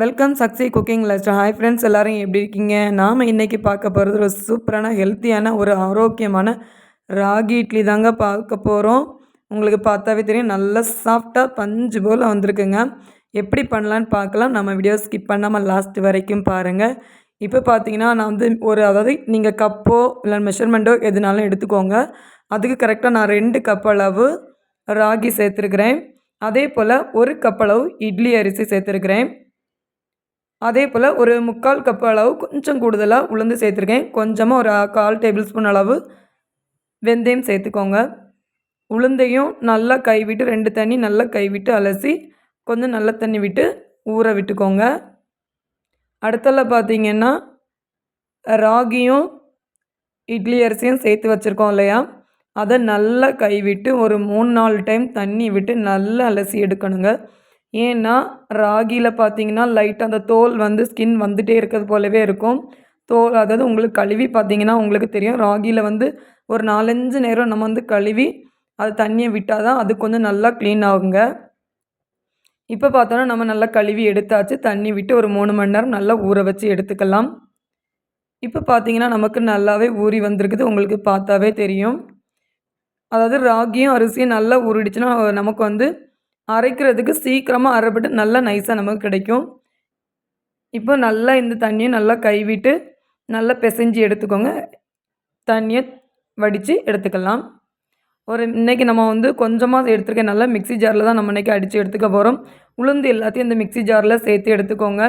Welcome சக்ஸி cooking லஸ்ட் hi friends எல்லோரும் எப்படி இருக்கீங்க? நாம் இன்றைக்கி பார்க்க போகிறது ஒரு சூப்பரான ஹெல்த்தியான ஒரு ஆரோக்கியமான ராகி இட்லி தாங்க பார்க்க போகிறோம் உங்களுக்கு பார்த்தாவே தெரியும் நல்லா சாஃப்டாக பஞ்சு போல் வந்திருக்குங்க. எப்படி பண்ணலான்னு பார்க்கலாம். நம்ம வீடியோ ஸ்கிப் பண்ணாமல் லாஸ்ட் வரைக்கும் பாருங்கள் இப்போ பார்த்தீங்கன்னா நான் வந்து ஒரு அதாவது நீங்கள் கப்போ இல்லை மெஷர்மெண்ட்டோ எதுனாலும் எடுத்துக்கோங்க. அதுக்கு கரெக்டாக நான் ரெண்டு கப் அளவு ராகி சேர்த்துருக்குறேன். அதே போல் ஒரு கப் அளவு இட்லி அரிசி சேர்த்துருக்குறேன். அதே போல் ஒரு முக்கால் கப் அளவு கொஞ்சம் கூடுதலாக உளுந்து சேர்த்துருக்கேன். கொஞ்சமாக ஒரு கால் டேபிள் ஸ்பூன் அளவு வெந்தயம் சேர்த்துக்கோங்க. உளுந்தையும் நல்லா கைவிட்டு ரெண்டு தண்ணி நல்லா கைவிட்டு அலசி கொஞ்சம் நல்ல தண்ணி விட்டு ஊற விட்டுக்கோங்க. அடுத்தல பார்த்திங்கன்னா ராகியும் இட்லி அரிசியும் சேர்த்து வச்சுருக்கோம் இல்லையா? அதை நல்லா கைவிட்டு ஒரு மூணு நாலு டைம் தண்ணி விட்டு நல்லா அலசி எடுக்கணுங்க. ஏன்னா ராகியில் பார்த்தீங்கன்னா லைட்டாக அந்த தோல் வந்து ஸ்கின் வந்துகிட்டே இருக்கிறது போலவே இருக்கும். தோல் அதாவது உங்களுக்கு கழுவி பார்த்தீங்கன்னா உங்களுக்கு தெரியும் ராகியில் வந்து ஒரு நாலஞ்சு நேரம் நம்ம வந்து கழுவி அது தண்ணியை விட்டால் தான் அது கொஞ்சம் நல்லா க்ளீன் ஆகுங்க. இப்போ பார்த்தோன்னா நம்ம நல்லா கழுவி எடுத்தாச்சு. தண்ணி விட்டு ஒரு மூணு மணி நேரம் நல்லா ஊற வச்சு எடுத்துக்கலாம். இப்போ பார்த்தீங்கன்னா நமக்கு நல்லாவே ஊறி வந்திருக்குது. உங்களுக்கு பார்த்தாவே தெரியும். அதாவது ராகியும் அரிசியும் நல்லா ஊறிடுச்சுன்னா நமக்கு வந்து அரைக்கிறதுக்கு சீக்கிரமாக அரைப்பட்டு நல்லா நைஸாக நமக்கு கிடைக்கும். இப்போ நல்லா இந்த தண்ணியை நல்லா கைவிட்டு நல்லா பிசைஞ்சு எடுத்துக்கோங்க. தண்ணியை வடித்து எடுத்துக்கலாம். ஒரு இன்றைக்கி நம்ம வந்து கொஞ்சமாக எடுத்துருக்கேன் நல்லா மிக்சி ஜாரில் தான் நம்ம இன்றைக்கி அடித்து எடுத்துக்க போகிறோம் உளுந்து எல்லாத்தையும் இந்த மிக்சி ஜாரில் சேர்த்து எடுத்துக்கோங்க.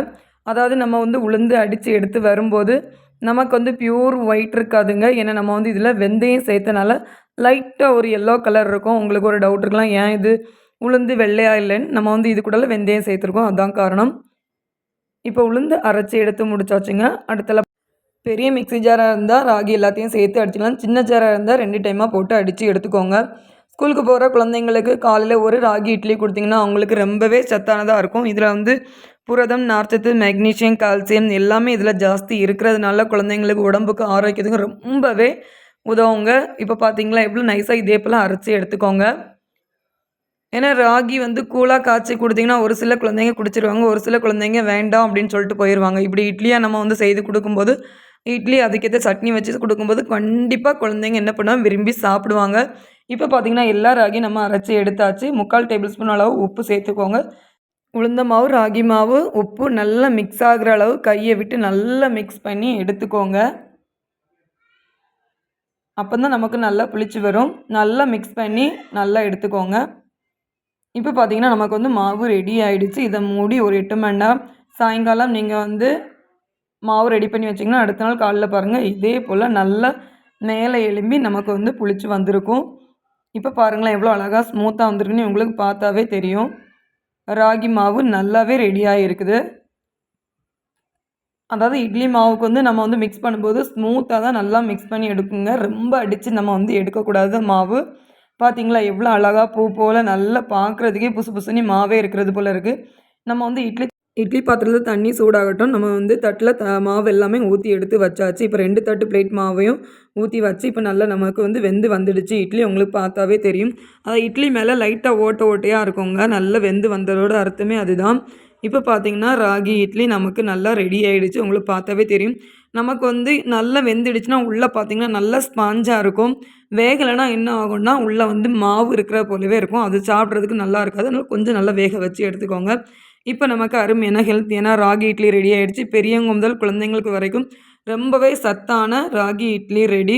அதாவது நம்ம வந்து உளுந்து அடித்து எடுத்து வரும்போது நமக்கு வந்து பியூர் ஒயிட் இருக்காதுங்க. ஏன்னா நம்ம வந்து இதில் வெந்தயம் சேர்த்தனால லைட்டாக ஒரு எல்லோ கலர் இருக்கும். உங்களுக்கு ஒரு டவுட் இருக்கலாம். ஏன் இது உளுந்து வெள்ளையாக இல்லைன்னு நம்ம வந்து இது கூடல வெந்தயம் சேர்த்துருக்கோம். அதுதான் காரணம். இப்போ உளுந்து அரைச்சி எடுத்து முடிச்சாச்சுங்க. அடுத்தல பெரிய மிக்சி ஜாராக இருந்தால் ராகி எல்லாத்தையும் சேர்த்து அடிச்சிக்கலாம். சின்ன ஜாராக இருந்தால் ரெண்டு டைமாக போட்டு அடித்து எடுத்துக்கோங்க. ஸ்கூலுக்கு போகிற குழந்தைங்களுக்கு காலையில் ஒரு ராகி இட்லி கொடுத்திங்கன்னா அவங்களுக்கு ரொம்பவே சத்தானதாக இருக்கும். இதில் வந்து புரதம் நார்ச்சத்து மெக்னீஷியம் கால்சியம் எல்லாமே இதில் ஜாஸ்தி இருக்கிறதுனால குழந்தைங்களுக்கு உடம்புக்கு ஆரோக்கியத்துக்கு ரொம்பவே உதவுங்க. இப்போ பார்த்தீங்களா எவ்வளோ நைஸாக இதே போல் அரைச்சி எடுத்துக்கோங்க. ஏன்னா ராகி வந்து கூலாக காய்ச்சி கொடுத்திங்கன்னா ஒரு சில குழந்தைங்க குடிச்சிருவாங்க ஒரு சில குழந்தைங்க வேண்டாம் அப்படின்னு சொல்லிட்டு போயிடுவாங்க இப்படி இட்லியாக நம்ம வந்து செய்து கொடுக்கும்போது இட்லி அதுக்கேற்ற சட்னி வச்சு கொடுக்கும்போது கண்டிப்பாக குழந்தைங்க என்ன பண்ணுவாங்க? விரும்பி சாப்பிடுவாங்க. இப்போ பார்த்திங்கன்னா எல்லா ராகியும் நம்ம அரைச்சி எடுத்தாச்சு. முக்கால் டேபிள் ஸ்பூன் அளவு உப்பு சேர்த்துக்கோங்க. உளுந்த மாவு ராகி மாவு உப்பு நல்லா மிக்ஸ் ஆகிற அளவு கையை விட்டு நல்லா மிக்ஸ் பண்ணி எடுத்துக்கோங்க. அப்போ தான் நமக்கு நல்லா புளிச்சு வரும். நல்லா மிக்ஸ் பண்ணி நல்லா எடுத்துக்கோங்க. இப்போ பார்த்தீங்கன்னா நமக்கு வந்து மாவு ரெடி ஆகிடுச்சு இதை மூடி ஒரு எட்டு மணி நேரம் சாயங்காலம் நீங்கள் வந்து மாவு ரெடி பண்ணி வச்சிங்கன்னா அடுத்த நாள் காலைல பாருங்கள் இதே போல் நல்லா மேலே எலும்பி நமக்கு வந்து புளிச்சு வந்திருக்கும். இப்போ பாருங்களேன் எவ்வளோ அழகாக ஸ்மூத்தாக வந்திருக்குன்னு உங்களுக்கு பார்த்தாவே தெரியும். ராகி மாவு நல்லாவே ரெடியாக இருக்குது அதாவது இட்லி மாவுக்கு வந்து நம்ம வந்து மிக்ஸ் பண்ணும்போது ஸ்மூத்தாக தான் நல்லா மிக்ஸ் பண்ணி எடுக்குங்க. ரொம்ப அடித்து நம்ம வந்து எடுக்கக்கூடாது மாவு. பார்த்தீங்களா எவ்வளோ அழகாக பூ போல் நல்லா பார்க்குறதுக்கே புசு புசுன்னு மாவே இருக்கிறது போல் இருக்குது நம்ம வந்து இட்லி இட்லி பாத்திரத்தில் தண்ணி சூடாகட்டும். நம்ம வந்து தட்டில் த மாவு எல்லாமே ஊற்றி எடுத்து வச்சாச்சு. இப்போ ரெண்டு தட்டு பிளேட் மாவையும் ஊற்றி வச்சு இப்போ நல்லா நமக்கு வந்து வெந்து வந்துடுச்சு. இட்லி உங்களுக்கு பார்த்தாவே தெரியும். அதை இட்லி மேலே லைட்டாக ஓட்ட ஓட்டையாக இருக்குங்க. நல்லா வெந்து வந்ததோட அர்த்தமே அதுதான். இப்போ பார்த்தீங்கன்னா ராகி இட்லி நமக்கு நல்லா ரெடி ஆகிடுச்சு உங்களுக்கு பார்த்தாவே தெரியும். நமக்கு வந்து நல்லா வெந்துடுச்சுன்னா உள்ளே பார்த்திங்கன்னா நல்லா ஸ்பாஞ்சாக இருக்கும். வேகலைன்னா என்ன ஆகும்னா உள்ளே வந்து மாவு இருக்கிற போலவே இருக்கும். அது சாப்பிட்றதுக்கு நல்லா இருக்காது. அதனால் கொஞ்சம் நல்லா வேக வச்சு எடுத்துக்கோங்க. இப்போ நமக்கு அருமையான ஹெல்த்தியான ராகி இட்லி ரெடி ஆகிடுச்சு பெரியவங்க முதல் குழந்தைங்களுக்கு வரைக்கும் ரொம்பவே சத்தான ராகி இட்லி ரெடி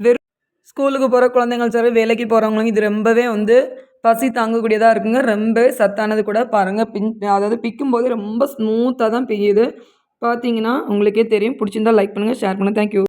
வெறும் ஸ்கூலுக்கு போகிற குழந்தைங்கள் சரி வேலைக்கு போகிறவங்களும் இது ரொம்பவே வந்து பசி தாங்கக்கூடியதாக இருக்குங்க. ரொம்பவே சத்தானது கூட பாருங்கள் பின் அதாவது பிக்கும்போது ரொம்ப ஸ்மூத்தாக தான் பிய்யுது பார்த்தீங்கன்னா உங்களுக்கே தெரியும். பிடிச்சிருந்தா லைக் பண்ணுங்கள் ஷேர் பண்ணுங்கள் தேங்க்யூ